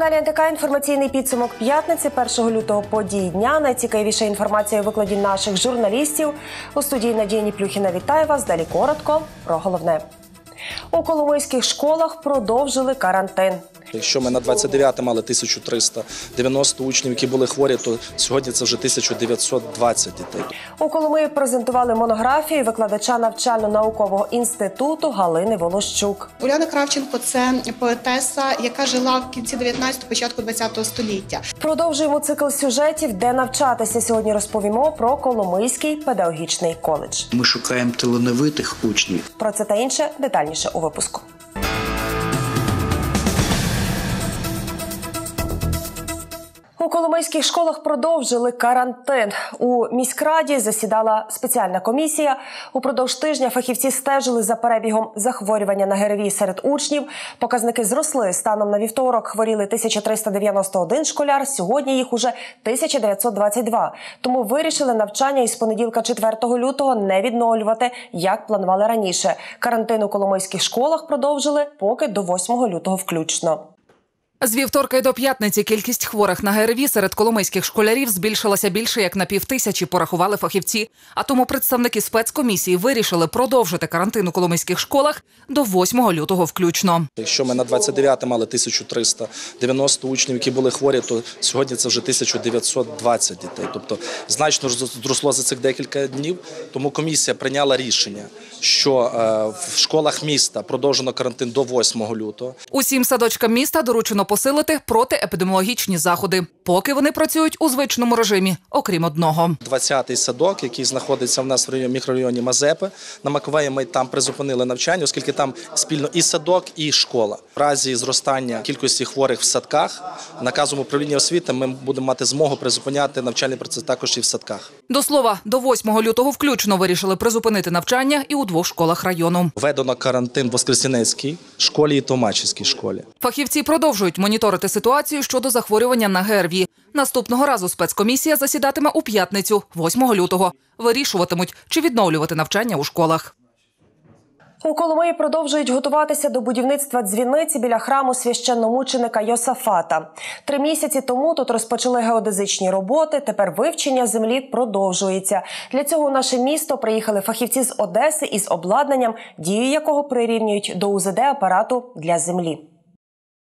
каналі НТК інформаційний підсумок п'ятниці 1 лютого подій дня. Найцікавіша інформація у викладі наших журналістів. У студії Надія Ніплюхіна вітаю вас. Далі коротко про головне. У коломийських школах продовжили карантин. Якщо ми на 29 мали 1390 учнів, які були хворі, то сьогодні це вже 1920 дітей. У Коломиї презентували монографію викладача навчально-наукового інституту Галини Волощук. Уляна Кравченко це поетеса, яка жила в кінці 19-го, початку 20-го століття. Продовжуємо цикл сюжетів, де навчатися сьогодні розповімо про Коломийський педагогічний коледж. Ми шукаємо талановитих учнів. Про це та інше детальніше у випуску. У коломийських школах продовжили карантин. У міськраді засідала спеціальна комісія. Упродовж тижня фахівці стежили за перебігом захворювання на ГРВІ серед учнів. Показники зросли. Станом на вівторок хворіли 1391 школяр. Сьогодні їх уже 1922. Тому вирішили навчання із понеділка 4 лютого не відновлювати, як планували раніше. Карантин у коломийських школах продовжили поки до 8 лютого включно. З вівторка й до п'ятниці кількість хворих на ГРВІ серед коломийських школярів збільшилася більше як на півтисячі, порахували фахівці. А тому представники спецкомісії вирішили продовжити карантин у коломийських школах до 8 лютого включно. Якщо ми на 29 мали 1390 учнів, які були хворі, то сьогодні це вже 1920 дітей. Тобто значно зросло за цих декілька днів. Тому комісія прийняла рішення, що е, в школах міста продовжено карантин до 8 лютого. Усім садочкам міста доручено посилити протиепідеміологічні заходи, поки вони працюють у звичному режимі, окрім одного. 20-й садок, який знаходиться в нас в районі мікрорайоні Мазепи. На Маковеї ми там призупинили навчання, оскільки там спільно і садок, і школа. В разі зростання кількості хворих в садках наказом управління освіти ми будемо мати змогу призупиняти навчальний процес також і в садках. До слова, до 8 лютого включно вирішили призупинити навчання і у двох школах району. Введено карантин в Воскресенецькій школі і Томачівській школі. Фахівці продовжують моніторити ситуацію щодо захворювання на ГРВІ. Наступного разу спецкомісія засідатиме у п'ятницю, 8 лютого. Вирішуватимуть, чи відновлювати навчання у школах. У Коломиї продовжують готуватися до будівництва дзвіниці біля храму священномученика Йосафата. Три місяці тому тут розпочали геодезичні роботи. Тепер вивчення землі продовжується. Для цього у наше місто приїхали фахівці з Одеси із обладнанням, дію якого прирівнюють до УЗД апарату для землі.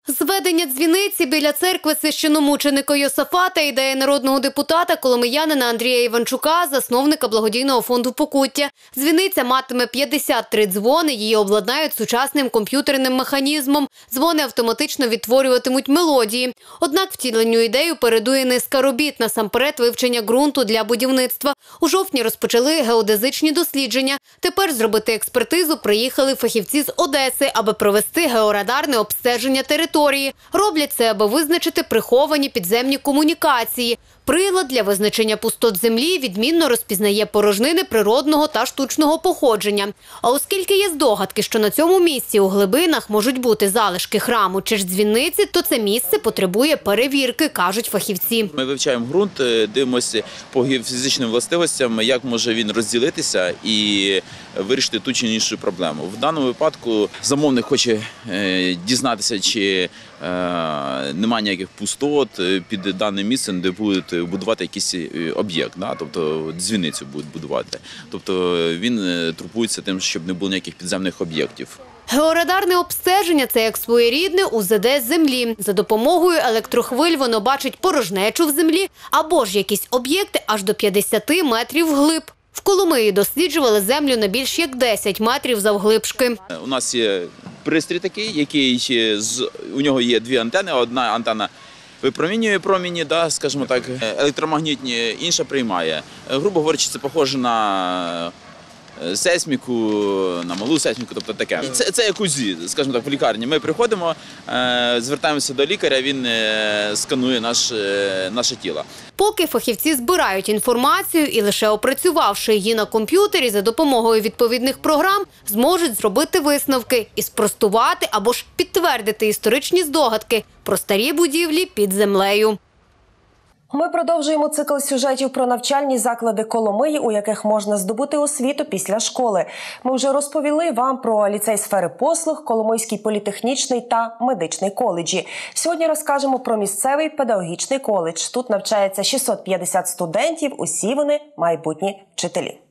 Зведення дзвіниці біля церкви священомученика Йосафата ідея народного депутата коломиянина Андрія Іванчука, засновника благодійного фонду Покуття. Дзвіниця матиме 53 дзвони. Її обладнають сучасним комп'ютерним механізмом. Дзвони автоматично відтворюватимуть мелодії. Однак втіленню ідею передує низка робіт насамперед вивчення ґрунту для будівництва. У жовтні розпочали геодезичні дослідження. Тепер зробити експертизу приїхали фахівці з Одеси, аби провести георадарне обстеження території території. Роблять це, аби визначити приховані підземні комунікації. Прилад для визначення пустот землі відмінно розпізнає порожнини природного та штучного походження. А оскільки є здогадки, що на цьому місці у глибинах можуть бути залишки храму чи ж дзвіниці, то це місце потребує перевірки, кажуть фахівці. Ми вивчаємо ґрунт, е, дивимося по геофізичним властивостям, як може він розділитися і вирішити ту чи іншу проблему. В даному випадку замовник хоче е, дізнатися, чи немає ніяких пустот під даним місцем, де будуть будувати якийсь об'єкт, да? тобто дзвіницю будуть будувати. Тобто він турбується тим, щоб не було ніяких підземних об'єктів. Георадарне обстеження це як своєрідне УЗД землі. За допомогою електрохвиль воно бачить порожнечу в землі або ж якісь об'єкти аж до 50 метрів вглиб. В Коломиї досліджували землю на більш як 10 метрів завглибшки. У нас є пристрій такий, який з у нього є дві антени. Одна антенна випромінює проміні, да, скажімо так, електромагнітні, інша приймає. Грубо говорячи, це похоже на сейсміку, на малу сейсміку, тобто таке. Це це як УЗІ, скажімо так, в лікарні. Ми приходимо, звертаємося до лікаря, він сканує наш, наше тіло. Поки фахівці збирають інформацію і лише опрацювавши її на комп'ютері за допомогою відповідних програм, зможуть зробити висновки і спростувати або ж підтвердити історичні здогадки про старі будівлі під землею. Ми продовжуємо цикл сюжетів про навчальні заклади Коломиї, у яких можна здобути освіту після школи. Ми вже розповіли вам про ліцей сфери послуг, Коломийський політехнічний та медичний коледжі. Сьогодні розкажемо про місцевий педагогічний коледж. Тут навчається 650 студентів. Усі вони майбутні вчителі.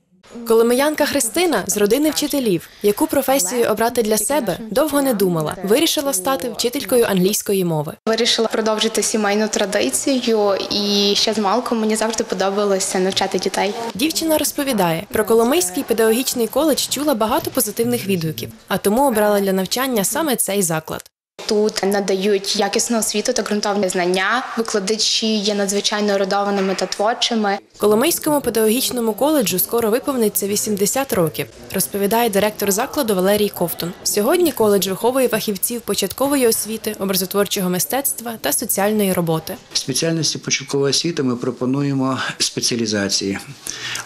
Коломиянка Христина з родини вчителів, яку професію обрати для себе, довго не думала. Вирішила стати вчителькою англійської мови. Вирішила продовжити сімейну традицію, і ще з малку мені завжди подобалося навчати дітей. Дівчина розповідає, про Коломийський педагогічний коледж чула багато позитивних відгуків, а тому обрала для навчання саме цей заклад. Тут надають якісну освіту та ґрунтовні знання. Викладачі є надзвичайно родованими та творчими. Коломийському педагогічному коледжу скоро виповниться 80 років, розповідає директор закладу Валерій Ковтун. Сьогодні коледж виховує фахівців початкової освіти, образотворчого мистецтва та соціальної роботи. Спеціальності початкової освіти ми пропонуємо спеціалізації: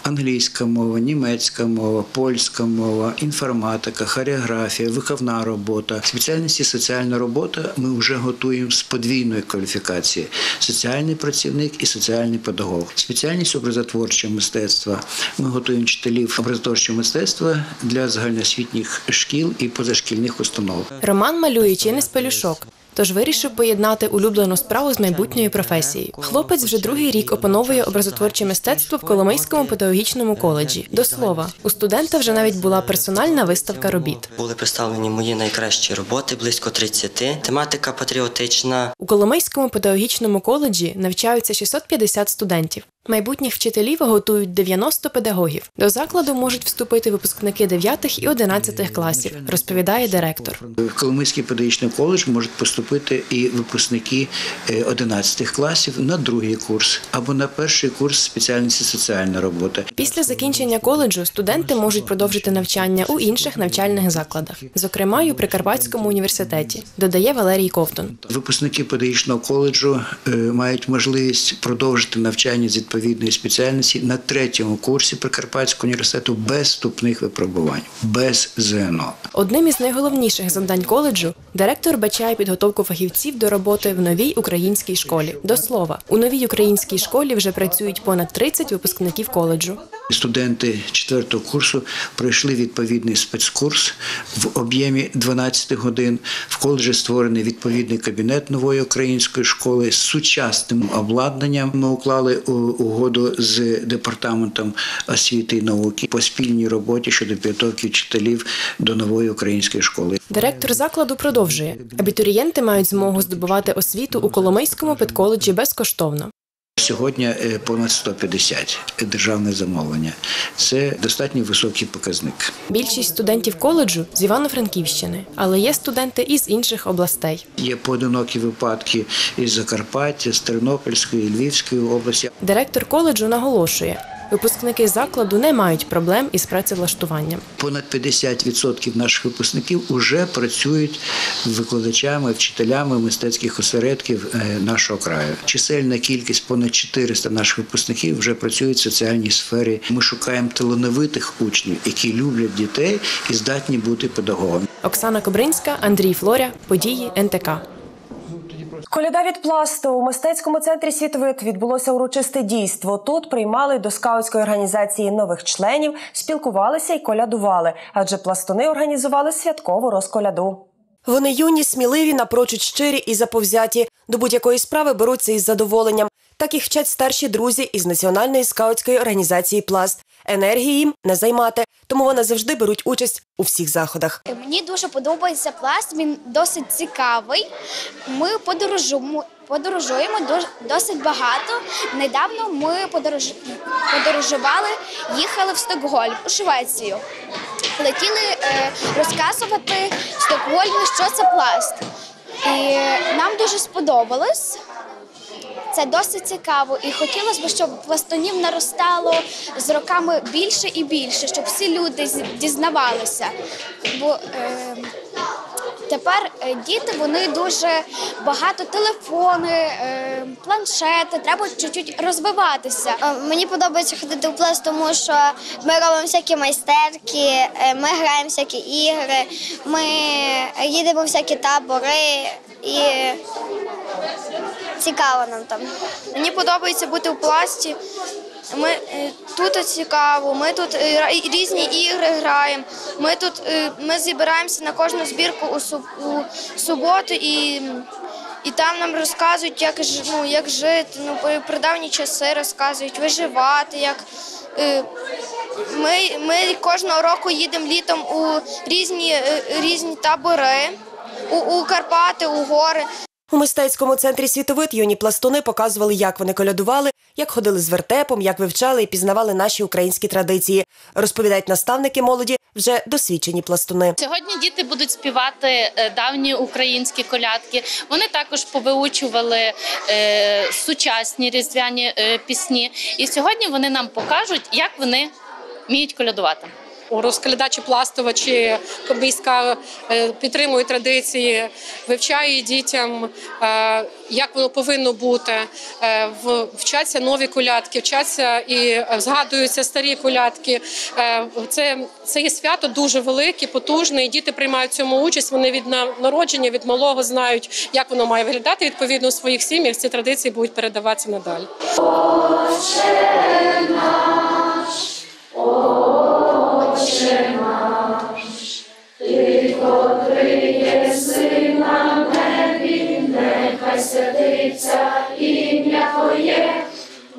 англійська мова, німецька мова, польська мова, інформатика, хореографія, виховна робота. Спеціальності соціальна робота ми вже готуємо з подвійної кваліфікації: соціальний працівник і соціальний педагог. Спеціальність образотворчого мистецтва. Ми готуємо вчителів образотворчого мистецтва для загальноосвітніх шкіл і позашкільних установ. Роман малює чи не з пелюшок. Тож вирішив поєднати улюблену справу з майбутньою професією. Хлопець вже другий рік опановує образотворче мистецтво в Коломийському педагогічному коледжі. До слова, у студента вже навіть була персональна виставка робіт. Були представлені мої найкращі роботи, близько 30. Тематика патріотична. У Коломийському педагогічному коледжі навчаються 650 студентів. Майбутніх вчителів готують 90 педагогів. До закладу можуть вступити випускники 9 і 11 класів, розповідає директор. В Коломийський педагогічний коледж можуть поступити і випускники е, 11 класів на другий курс або на перший курс спеціальності соціальна робота. Після закінчення коледжу студенти можуть продовжити навчання у інших навчальних закладах, зокрема й у Прикарпатському університеті, додає Валерій Ковтун. Випускники педагогічного коледжу е, мають можливість продовжити навчання з відповідної спеціальності на третьому курсі Прикарпатського університету без вступних випробувань, без ЗНО. Одним із найголовніших завдань коледжу директор бачає підготовку фахівців до роботи в новій українській школі. До слова, у новій українській школі вже працюють понад 30 випускників коледжу. Студенти четвертого курсу пройшли відповідний спецкурс в об'ємі 12 годин. В коледжі створений відповідний кабінет нової української школи з сучасним обладнанням. Ми уклали угоду з департаментом освіти і науки по спільній роботі щодо підготовки вчителів до нової української школи. Директор закладу продовжує: абітурієнти мають змогу здобувати освіту у Коломийському педколеджі безкоштовно. Сьогодні е, понад 150 державне замовлення. Це достатньо високий показник. Більшість студентів коледжу з Івано-Франківщини, але є студенти із інших областей. Є поодинокі випадки із Закарпаття, з Тернопільської, Львівської області. Директор коледжу наголошує, випускники закладу не мають проблем із працевлаштуванням. Понад 50% наших випускників вже працюють викладачами, вчителями мистецьких осередків е, нашого краю. Чисельна кількість понад 400 наших випускників вже працюють в соціальній сфері. Ми шукаємо талановитих учнів, які люблять дітей і здатні бути педагогами. Оксана Кобринська, Андрій Флоря, події НТК. Коляда від пласту у мистецькому центрі Світвид відбулося урочисте дійство. Тут приймали до скаутської організації нових членів, спілкувалися і колядували, адже пластуни організували святкову розколяду. Вони юні, сміливі, напрочуд щирі і заповзяті. До будь-якої справи беруться із задоволенням. Так їх вчать старші друзі із національної скаутської організації Пласт. Енергії їм не займати, тому вони завжди беруть участь у всіх заходах. Мені дуже подобається пласт. Він досить цікавий. Ми подорожуємо. Подорожуємо дос- досить багато. Недавно ми подорож... подорожували, їхали в Стокгольм у Швецію. Летіли е, розказувати в Стокгольмі, що це пласт. І нам дуже сподобалось. Це досить цікаво, і хотілося б, щоб пластунів наростало з роками більше і більше, щоб всі люди дізнавалися. Бо е, тепер е, діти вони дуже багато телефони, е, планшети, треба чуть-чуть розвиватися. Мені подобається ходити в пласт, тому що ми робимо всякі майстерки, е, ми граємо всякі ігри, ми їдемо всякі табори і цікаво нам там. Мені подобається бути у пласті. Ми е, тут цікаво, ми тут е, різні ігри граємо. Ми тут е, ми зібираємося на кожну збірку у, суботу і, і там нам розказують, як, ну, як жити, ну, про- давні часи розказують, виживати, як. Ми, ми кожного року їдемо літом у різні, різні табори, у, у Карпати, у гори. У мистецькому центрі світовид юні пластуни показували, як вони колядували, як ходили з вертепом, як вивчали і пізнавали наші українські традиції. Розповідають наставники молоді, вже досвідчені пластуни. Сьогодні діти будуть співати е, давні українські колядки. Вони також повиучували е, сучасні різдвяні е, пісні. І сьогодні вони нам покажуть, як вони вміють колядувати. Розкладачі пластувачі міська е, підтримує традиції, вивчає дітям, е, як воно повинно бути. Е, Вчаться нові колядки, вчаться і згадуються старі колядки. Це, це є свято дуже велике, потужне. і Діти приймають в цьому участь. Вони від на- народження, від малого знають, як воно має виглядати. Відповідно, у своїх сім'ях ці традиції будуть передаватися надалі. Нехай святиться ім'я Твоє,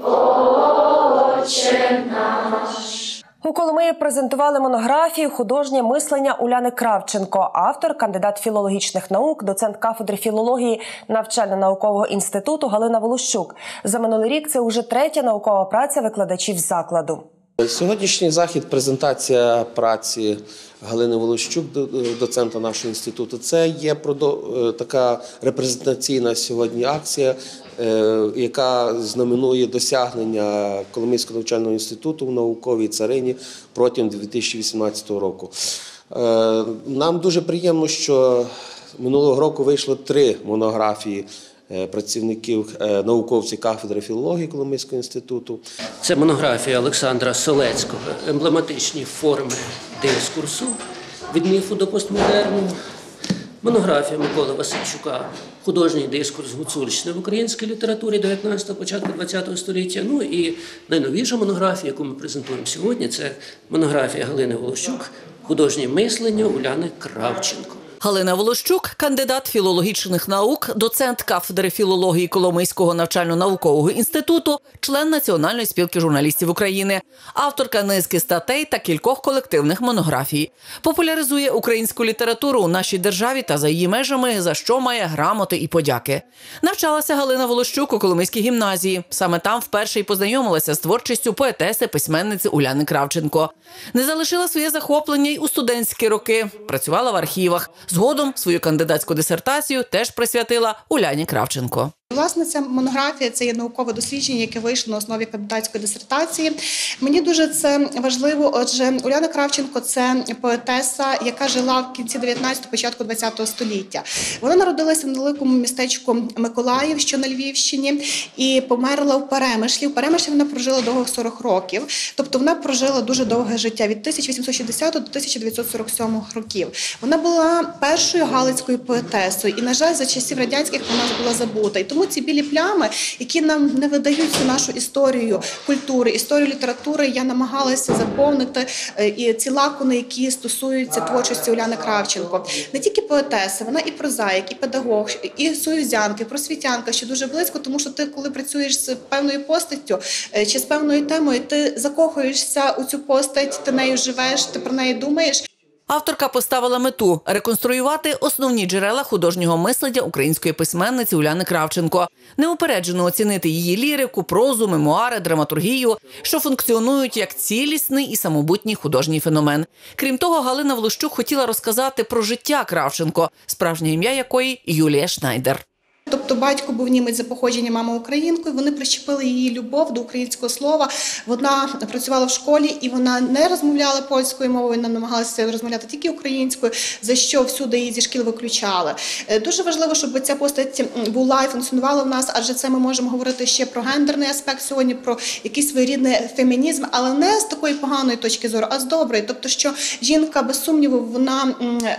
Отче наш. У Коломиї презентували монографію Художнє мислення Уляни Кравченко, автор, кандидат філологічних наук, доцент кафедри філології навчально-наукового інституту Галина Волощук. За минулий рік це уже третя наукова праця викладачів закладу. Сьогоднішній захід презентація праці Галини Волощук, доцента нашого інституту. Це є е, така репрезентаційна сьогодні акція, е, яка знаменує досягнення Коломийського навчального інституту в науковій царині протягом 2018 року. Е, Нам дуже приємно, що минулого року вийшло три монографії працівників е, науковців кафедри філології Коломийського інституту. Це монографія Олександра Солецького, емблематичні форми дискурсу від міфу до постмодерну. Монографія Миколи Васильчука, художній дискурс Гуцульщини в українській літературі 19-го, початку 20-го століття. Ну і найновіша монографія, яку ми презентуємо сьогодні, це монографія Галини Волощук, художнє мислення Уляни Кравченко. Галина Волощук, кандидат філологічних наук, доцент кафедри філології Коломийського навчально-наукового інституту, член Національної спілки журналістів України, авторка низки статей та кількох колективних монографій. Популяризує українську літературу у нашій державі та за її межами, за що має грамоти і подяки. Навчалася Галина Волощук у Коломийській гімназії. Саме там вперше й познайомилася з творчістю поетеси, письменниці Уляни Кравченко. Не залишила своє захоплення й у студентські роки. Працювала в архівах. Згодом свою кандидатську дисертацію теж присвятила Уляні Кравченко. Власне, ця монографія це є наукове дослідження, яке вийшло на основі кандидатської дисертації. Мені дуже це важливо. Отже, Уляна Кравченко це поетеса, яка жила в кінці 19-го, початку 20-го століття. Вона народилася в невеликому містечку Миколаїв, що на Львівщині, і померла в Перемишлі. В Перемишлі вона прожила довгих 40 років. Тобто вона прожила дуже довге життя від 1860 до 1947 років. Вона була першою галицькою поетесою, і на жаль, за часів радянських вона була забута. І тому ці білі плями, які нам не видають цю нашу історію культури, історію літератури, я намагалася заповнити е, і ці лакуни, які стосуються творчості Уляни Кравченко. Не тільки поетеса, вона і прозаїк, і педагог, і союзянка, і просвітянка, що дуже близько, тому що ти, коли працюєш з певною постаттю е, чи з певною темою, ти закохуєшся у цю постать, ти нею живеш, ти про неї думаєш. Авторка поставила мету реконструювати основні джерела художнього мислення української письменниці Уляни Кравченко, неупереджено оцінити її лірику, прозу, мемуари, драматургію, що функціонують як цілісний і самобутній художній феномен. Крім того, Галина Влущук хотіла розказати про життя Кравченко, справжнє ім'я якої Юлія Шнайдер. Тобто батько був німець за походження, мама українкою. Вони прищепили її любов до українського слова. Вона працювала в школі і вона не розмовляла польською мовою, вона намагалася розмовляти тільки українською, за що всюди її зі шкіл виключали. Е, Дуже важливо, щоб ця постать була і функціонувала в нас, адже це ми можемо говорити ще про гендерний аспект сьогодні, про якийсь своєрідний фемінізм, але не з такої поганої точки зору, а з доброї. Тобто, що жінка без сумніву вона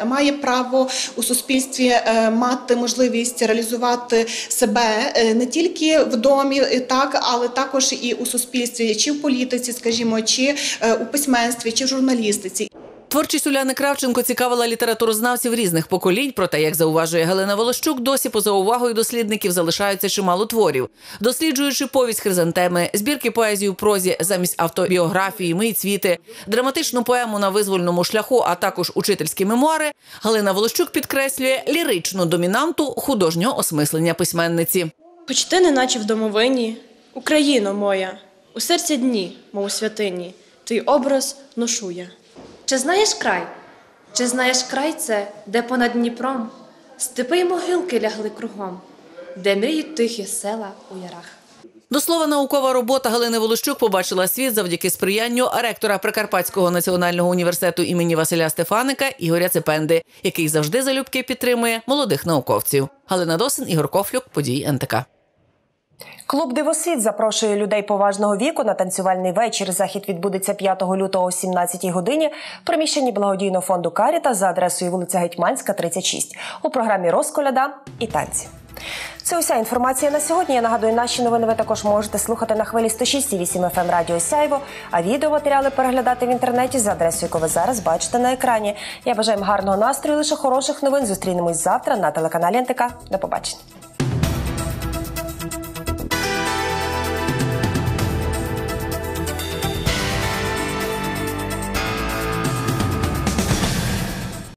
має право у суспільстві е, мати можливість реалізувати реалізувати себе е, не тільки в домі, е, так але також і у суспільстві, чи в політиці, скажімо, чи е, у письменстві, чи в журналістиці. Творчість Уляни Кравченко цікавила літературознавців різних поколінь. Проте, як зауважує Галина Волощук, досі поза увагою дослідників залишаються чимало творів. Досліджуючи повість хризантеми, збірки поезії у прозі замість автобіографії, «Мої цвіти, драматичну поему на визвольному шляху, а також учительські мемуари, Галина Волощук підкреслює ліричну домінанту художнього осмислення письменниці. Хоч ти не наче в домовині, Україно моя, у серці дні, мов святині, твій образ ношу я. Чи знаєш край? Чи знаєш край це, де понад Дніпром степи й могилки лягли кругом, де мріють тихі села у ярах? До слова, наукова робота Галини Волощук побачила світ завдяки сприянню ректора Прикарпатського національного університету імені Василя Стефаника Ігоря Цепенди, який завжди залюбки підтримує молодих науковців. Галина Досин, Ігор Кофлюк, події НТК. Клуб Дивосвіт запрошує людей поважного віку на танцювальний вечір. Захід відбудеться 5 лютого о 17 годині в приміщенні благодійного фонду Каріта за адресою вулиця Гетьманська, 36. У програмі Розколяда і танці. Це уся інформація на сьогодні. Я нагадую, наші новини ви також можете слухати на хвилі 106,8 FM ем Радіо Сяйво, а відеоматеріали переглядати в інтернеті за адресою, яку ви зараз бачите на екрані. Я бажаю вам гарного настрою, лише хороших новин. Зустрінемось завтра на телеканалі НТК. До побачення.